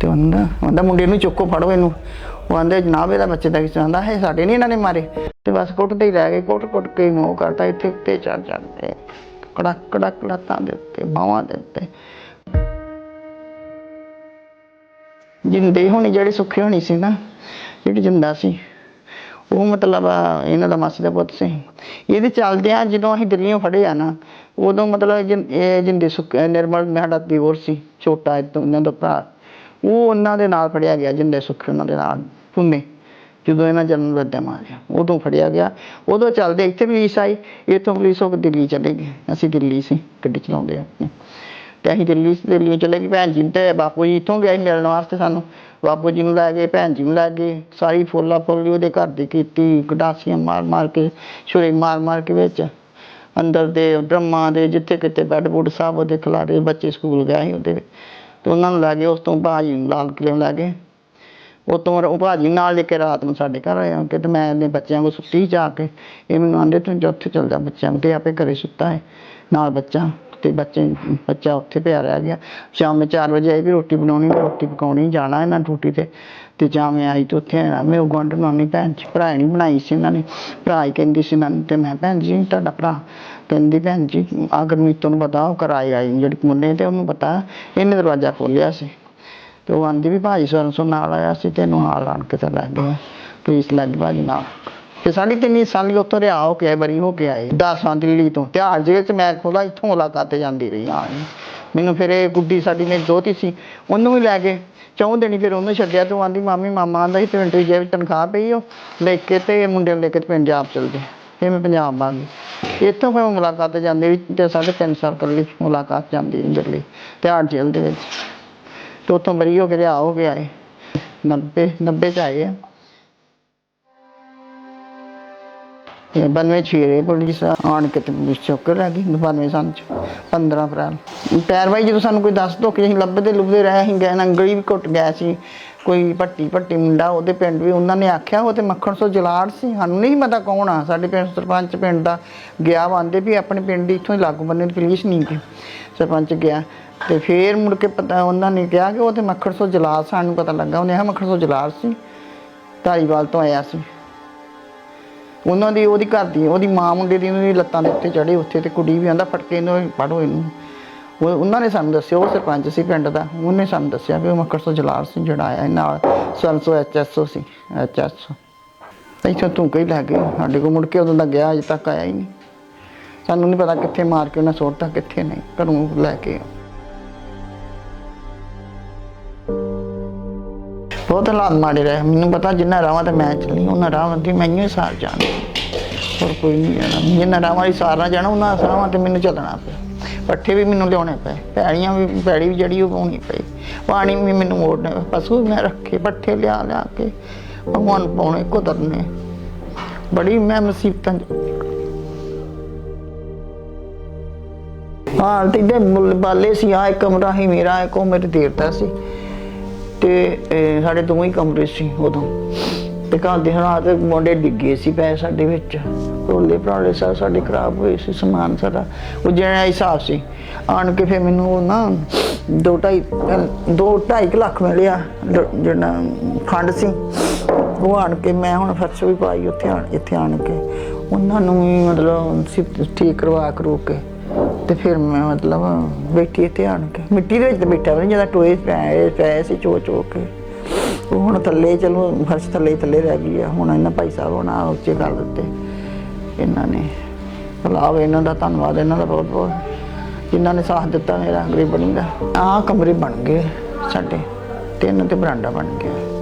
ਤੇ ਉਹਨਾਂ ਉਹਦਾ ਮੁੰਡੇ ਨੂੰ ਚੁੱਕੋ, ਫੜੋ ਇਹਨੂੰ। ਉਹ ਆਂਦੇ ਜਨਾਬ ਇਹਦਾ ਬੱਚੇ ਦਾ ਕਿਸ ਆਂਦਾ ਹੈ ਸਾਡੇ ਨਹੀਂ ਇਹਨਾਂ ਨੇ ਮਾਰੇ। ਤੇ ਬਸ ਕੁੱਟਦੇ ਹੀ ਲੈ ਗਏ, ਕੁੱਟ ਕੁੱਟ ਕੇ ਮੂੰਹ ਕਰਤਾ ਇੱਥੇ ਉੱਤੇ ਚੜ ਚੜਦੇ ਕੜਕ ਕੜਕ ਲੱਤਾਂ ਦੇ ਉੱਤੇ, ਬਾਹਾਂ ਦੇ ਉੱਤੇ। ਜਿੰਦੇ ਹੋਣੀ, ਜਿਹੜੇ ਸੁੱਖੇ ਹੋਣੀ ਸੀ ਨਾ, ਜਿਹੜੀ ਜਿੰਦਾ ਸੀ, ਉਹ ਮਤਲਬ ਇਹਨਾਂ ਦਾ ਮਾਸੀ ਦਾ ਪੁੱਤ ਸੀ। ਇਹਦੇ ਚੱਲਦਿਆਂ ਜਦੋਂ ਅਸੀਂ ਦਿੱਲੀੋਂ ਫੜੇ ਆ ਨਾ, ਉਦੋਂ ਮਤਲਬ ਇਹ ਜਿੰਦੇ ਸੁੱਖ, ਨਿਰਮਲ ਸਾਡਾ ਹੋਰ ਸੀ, ਛੋਟਾ ਇਹਨਾਂ ਦਾ ਭਰਾ। ਉਹ ਉਹਨਾਂ ਦੇ ਨਾਲ ਫੜਿਆ ਗਿਆ, ਜਿੰਦੇ ਸੁੱਖ ਉਹਨਾਂ ਦੇ ਨਾਲ ਪੁੰਨੇ ਜਦੋਂ ਇਹਨਾਂ ਜਨਮ ਲੱਦਿਆ ਮਾਰਿਆ, ਉਦੋਂ ਫੜਿਆ ਗਿਆ। ਉਦੋਂ ਚੱਲਦੇ ਇੱਥੇ ਪੁਲਿਸ ਆਈ, ਇੱਥੋਂ ਪੁਲਿਸ ਹੋ ਦਿੱਲੀ ਚਲੇ ਗਏ। ਅਸੀਂ ਦਿੱਲੀ ਸੀ, ਗੱਡੀ ਚਲਾਉਂਦੇ ਆ ਤੇ ਅਸੀਂ ਦਿੱਲੀ ਦਿੱਲੀ ਚਲੇ ਗਏ। ਭੈਣ ਜੀ ਤੇ ਬਾਪੂ ਜੀ ਇੱਥੋਂ ਗਏ ਸੀ ਮਿਲਣ ਵਾਸਤੇ ਸਾਨੂੰ। ਬਾਪੂ ਜੀ ਨੂੰ ਲੈ ਗਏ, ਭੈਣ ਜੀ ਨੂੰ ਲੈ ਗਏ। ਸਾਰੀ ਫੁੱਲਾ ਫੁੱਲੀ ਉਹਦੇ ਘਰ ਦੀ ਕੀਤੀ ਗਡਾਸੀਆਂ ਮਾਰ ਮਾਰ ਕੇ, ਛੁਰੇ ਮਾਰ ਮਾਰ ਕੇ ਵਿੱਚ। ਅੰਦਰ ਦੇ, ਡਰਮਾਂ ਦੇ, ਜਿੱਥੇ ਕਿਤੇ ਬੈੱਡ ਬੁੱਡ ਸਭ ਉਹਦੇ ਖਿਲਾਰੇ, ਬੱਚੇ ਸਕੂਲ ਗਏ ਸੀ ਉਹਦੇ ਤੇ ਉਹਨਾਂ ਨੂੰ ਲੈ ਗਏ, ਉਸ ਤੋਂ ਭਾਜੀ ਨੂੰ ਲਾਲ ਕਿਲੇ ਨੂੰ ਲੈ ਗਏ। ਉਹ ਤੋਂ ਉਹ ਭਾਜੀ ਨਾਲ ਲੈ ਕੇ ਰਾਤ ਨੂੰ ਸਾਡੇ ਘਰ ਆਇਆ ਕਿ ਤੇ ਮੈਂ ਇਹਨੇ ਬੱਚਿਆਂ ਕੋਲ ਸੁੱਤੀ ਜਾ ਕੇ, ਇਹ ਮੈਨੂੰ ਆਂਦੇ, ਤੂੰ ਉੱਥੇ ਚਲ ਜਾ ਬੱਚਿਆਂ ਨੂੰ, ਤੇ ਆਪੇ ਘਰੇ ਸੁੱਤਾ ਹੈ, ਨਾਲ ਬੱਚਾ। ਤੇ ਬੱਚੇ ਬੱਚਾ ਉੱਥੇ ਪਿਆ ਰਹਿ ਗਿਆ। ਸ਼ਾਮ ਨੂੰ 4 ਵਜੇ ਆਈ ਵੀ ਰੋਟੀ ਬਣਾਉਣੀ ਰੋਟੀ ਪਕਾਉਣੀ, ਜਾਣਾ ਇਹਨਾਂ ਡਿਊਟੀ ਤੇ। ਤੇ ਜਾਂ ਮੈਂ ਆਈ ਤੇ ਉੱਥੇ ਮੈਂ ਉਹ ਗੁਆਂਢ ਨਾਨੀ ਭੈਣ ਚ, ਭਰਾ ਨਹੀਂ ਬਣਾਈ ਸੀ ਇਹਨਾਂ ਨੇ। ਭਰਾ ਹੀ ਕਹਿੰਦੀ ਸੀ ਇਹਨਾਂ ਨੂੰ ਤੇ ਮੈਂ ਭੈਣ ਜੀ, ਤੁਹਾਡਾ ਭਰਾ ਕਹਿੰਦੀ, ਭੈਣ ਜੀ ਅਗਰ ਮੈਨੂੰ ਤੁਹਾਨੂੰ ਪਤਾ, ਉਹ ਕਰਾਈ ਆਈ ਜਿਹੜੀ ਮੁੰਨੇ ਤੇ ਉਹਨੂੰ ਪਤਾ, ਇਹਨੇ ਦਰਵਾਜ਼ਾ ਖੋਲਿਆ ਸੀ। ਤੇ ਉਹ ਆਂਦੀ ਵੀ ਭਾਜੀ ਸਰਨ ਨਾਲ ਆਇਆ ਸੀ, ਤੈਨੂੰ ਹਾਲ ਆਣ ਕੇ ਤੇ ਲੱਗ ਗਿਆ। ਪੁਲਿਸ ਲੱਗ ਭਾਜੀ ਨਾਲ ਤੇ ਸਾਡੀ ਤਿੰਨੀ ਸਾਲੀ ਉੱਥੋਂ ਰਿਹਾ ਹੋ ਕੇ ਆਏ, ਬਰੀ ਹੋ ਕੇ ਆਏ 10 ਸਾਲ ਦਿੱਲੀ ਤੋਂ। ਤੇ ਹਾਰ ਜੇਲ੍ਹ ਚ ਮੈਂ ਖੋਲਾ ਇੱਥੋਂ ਮੁਲਾਕਾਤ ਤੇ ਜਾਂਦੀ ਰਹੀ ਹਾਂ ਮੈਨੂੰ ਫਿਰ ਇਹ ਗੁੱਡੀ ਸਾਡੀ ਨੇ ਦੋਤੀ ਸੀ ਉਹਨੂੰ ਵੀ ਲੈ ਗਏ। ਚੌਂ ਦਿਨ ਫਿਰ ਉਹਨੂੰ ਛੱਡਿਆ ਤੇ ਉਹ ਆਂਦੀ ਮਾਮੀ ਮਾਮਾ ਆਂਦਾ ਸੀ ਤੇ ਜੇ ਤਨਖਾਹ ਪਈ ਉਹ ਲੈ ਕੇ ਤੇ ਮੁੰਡੇ ਨੂੰ ਲੈ ਕੇ ਪੰਜਾਬ ਚਲ ਗਏ। ਫਿਰ ਮੈਂ ਪੰਜਾਬ ਆ ਗਈ। ਇੱਥੋਂ ਫਿਰ ਮੁਲਾਕਾਤ ਤੇ ਜਾਂਦੀ ਰਹੀ ਤੇ ਸਾਢੇ ਤਿੰਨ ਸਾਲ ਕੱਲੀ ਮੁਲਾਕਾਤ ਜਾਂਦੀ ਰਹੀ ਦਿੱਲੀ ਤੇ ਹਾਰ ਜੇਲ੍ਹ ਦੇ ਵਿੱਚ। ਤੇ ਉੱਥੋਂ ਬਰੀ ਹੋ ਕੇ ਰਿਹਾ ਹੋ ਗਿਆ ਏ 90 90 ਚ ਆਏ ਆ। ਇਹ ਬੰਨਵੇਂ ਛੇਰੇ ਪੁਲਿਸ ਆਣ ਕੇ ਤੇ ਪੁਲਿਸ ਚੁੱਕ ਲੈ ਗਈ 92 ਸਾਲ ਚ 15 ਅਪ੍ਰੈਲ। ਪੈਰਵਾਈ ਜਦੋਂ ਸਾਨੂੰ ਕੋਈ ਦੱਸ ਦੋ ਕਿ ਅਸੀਂ ਲੱਭਦੇ ਲੁੱਭਦੇ ਰਹੇ, ਅਸੀਂ ਗਏ ਨੰਗਲੀ ਵੀ ਘੁੱਟ ਗਿਆ ਸੀ। ਕੋਈ ਭੱਟੀ ਭੱਟੀ ਮੁੰਡਾ ਉਹਦੇ ਪਿੰਡ ਵੀ ਉਹਨਾਂ ਨੇ ਆਖਿਆ, ਉਹ ਤੇ ਮੱਖਣ ਸੋ ਜਲਾੜ ਸੀ, ਸਾਨੂੰ ਨਹੀਂ ਪਤਾ ਕੌਣ ਆ, ਸਾਡੇ ਪਿੰਡ ਸਰਪੰਚ ਪਿੰਡ ਦਾ ਗਿਆ ਵਾਂਦੇ ਵੀ ਆਪਣੇ ਪਿੰਡ ਦੀ ਇੱਥੋਂ ਹੀ ਲਾਗੂ ਬੰਦੇ ਦੀ ਪੁਲਿਸ ਨਹੀਂ ਗਈ। ਸਰਪੰਚ ਗਿਆ, ਤੇ ਫੇਰ ਮੁੜ ਕੇ ਪਤਾ ਉਹਨਾਂ ਨੇ ਕਿਹਾ ਕਿ ਉਹ ਤੇ ਮੱਖਣ ਸੋ ਜਲਾੜ, ਸਾਨੂੰ ਪਤਾ ਲੱਗਾ, ਉਹਨੇ ਆ ਮੱਖਣ ਸੋ ਜਲਾੜ ਸੀ ਧਾਰੀਵਾਲ ਤੋਂ ਆਇਆ ਸੀ। ਉਹਨਾਂ ਦੀ, ਉਹਦੀ ਘਰ ਦੀ, ਉਹਦੀ ਮਾਂ ਮੁੰਡੇ ਦੀ ਉਹਦੀ ਲੱਤਾਂ ਦੇ ਉੱਤੇ ਚੜੇ ਉੱਥੇ ਤੇ ਕੁੜੀ ਵੀ ਆਂਦਾ ਕੇ ਇਹਨੂੰ ਪੜੋ ਇਹਨੂੰ। ਉਹ, ਉਹਨਾਂ ਨੇ ਸਾਨੂੰ ਦੱਸਿਆ, ਉਹ ਸਰਪੰਚ ਸੀ ਪਿੰਡ ਦਾ, ਉਹਨੇ ਸਾਨੂੰ ਦੱਸਿਆ ਵੀ ਉਹ ਮੱਕੜ ਤੋਂ ਜਲਾਲ ਸਿੰਘ ਜਿਹੜਾ ਆਇਆ ਇਹ ਨਾਲ ਸੰਸੋ ਐਚਐਸਓ ਸੀ ਐਚਐਸਓ ਇੱਥੋਂ ਤੂੰ ਕਈ ਲੱਗ ਗਏ, ਸਾਡੇ ਕੋਲ ਮੁੜ ਕੇ ਉਦੋਂ ਦਾ ਗਿਆ, ਅਜੇ ਤੱਕ ਆਇਆ ਹੀ ਨਹੀਂ। ਸਾਨੂੰ ਨਹੀਂ ਪਤਾ ਕਿੱਥੇ ਮਾਰ ਕੇ ਉਹਨਾਂ ਸੁੱਟਤਾ ਕਿੱਥੇ ਨਹੀਂ, ਘਰੋਂ ਲੈ ਕੇ ਬਹੁਤ ਹਾਲਾਤ ਮਾੜੇ ਰਹੇ। ਮੈਨੂੰ ਪਤਾ ਜਿੰਨਾ ਰਾਵਾਂ ਤੇ ਮੈਂ ਚੱਲੀ, ਉਹਨਾਂ ਰਾਵਾਂ ਤੇ ਮੈਨੂੰ ਹੀ ਸਾਰ ਜਾਣਾ। ਹੋਰ ਕੋਈ ਨਹੀਂ ਜਾਣਾ। ਜਿੰਨਾ ਰਾਵਾਂ ਦੀ ਸਾਰ ਜਾਣਾ, ਉਹਨਾਂ ਰਾਵਾਂ ਤੇ ਮੈਨੂੰ ਚੱਲਣਾ ਪਿਆ। ਪੱਠੇ ਵੀ ਮੈਨੂੰ ਲਿਆਉਣੇ ਪਏ, ਪੈੜੀਆਂ ਵੀ, ਪੈੜੀ ਵੀ ਜਿਹੜੀ ਉਹ ਪਾਉਣੀ ਪਈ। ਪਾਣੀ ਵੀ ਮੈਨੂੰ ਮੋੜਨੇ ਪਸ਼ੂ ਵੀ ਮੈਂ ਰੱਖੇ, ਪੱਠੇ ਲਿਆ ਲਿਆ ਕੇ ਭਗਵਾਨ ਪਾਉਣੇ ਕੁਦਰਨੇ। ਬੜੀ ਮੈਂ ਮੁਸੀਬਤਾਂ 'ਚ ਹਾਂ, ਤੇ ਇਹਦੇ ਮੁੱਲ ਬਾਲੇ ਸੀ ਆ ਇੱਕ ਕਮਰਾ ਹੀ ਮੇਰਾ, ਇੱਕ ਉਹ ਮੇਰੇ ਦੇਰ ਸੀ। ਤੇ ਸਾਡੇ ਦੋਵੇਂ ਹੀ ਕਮਰੇ ਸੀ ਉਦੋਂ। ਤੇ ਘਰ ਦੇ ਹਾਲਾਤ ਮੁੰਡੇ ਡਿੱਗੇ ਸੀ ਪੈ ਸਾਡੇ ਵਿੱਚ। ਰੋਲੇ ਭਰਾਲੇ ਸਭ ਸਾਡੇ ਖਰਾਬ ਹੋਏ ਸੀ, ਸਮਾਨ ਸਾਰਾ। ਉਹ ਜਿਹੜਾ ਹਿਸਾਬ ਸੀ, ਆਣ ਕੇ ਫਿਰ ਮੈਨੂੰ ਨਾ ਦੋ ਢਾਈ ਦੋ ਢਾਈ ਕੁ ਲੱਖ ਮਿਲਿਆ ਜਿਹੜਾ ਫੰਡ ਸੀ। ਉਹ ਆਣ ਕੇ ਮੈਂ ਹੁਣ ਫਰਸ਼ ਵੀ ਪਾਈ ਉੱਥੇ ਆਣ ਇੱਥੇ ਆਣ ਕੇ। ਉਹਨਾਂ ਨੂੰ ਵੀ ਮਤਲਬ ਠੀਕ ਕਰਵਾ ਕਰੋ ਕੇ ਤੇ ਫਿਰ ਮੈਂ ਮਤਲਬ ਬੈਠੀ ਇੱਥੇ ਆਣ ਕੇ। ਮਿੱਟੀ ਦੇ ਵਿੱਚ ਤਾਂ ਬੈਠਾ ਵੀ ਜਦੋਂ ਟੋਏ ਪਏ ਪਏ ਸੀ ਚੋ ਚੋ ਕੇ। ਉਹ ਹੁਣ ਥੱਲੇ ਚਲੋ, ਫਰਸ਼ ਥੱਲੇ ਥੱਲੇ ਰਹਿ ਗਈ ਆ। ਹੁਣ ਇਹਨਾਂ ਭਾਈ ਸਾਹਿਬ ਹੋਣਾ ਉੱਚੇ ਕਰ ਦਿੱਤੇ ਇਹਨਾਂ ਨੇ। ਭਲਾਵੇ ਇਹਨਾਂ ਦਾ ਧੰਨਵਾਦ, ਇਹਨਾਂ ਦਾ ਬਹੁਤ ਬਹੁਤ। ਜਿਨ੍ਹਾਂ ਨੇ ਸਾਥ ਦਿੱਤਾ ਮੇਰਾ ਗਰੀਬਣੀ ਦਾ। ਆਹ ਕਮਰੇ ਬਣ ਗਏ ਸਾਡੇ। ਤਿੰਨ ਤੇ ਬਰਾਂਡਾ ਬਣ ਗਿਆ।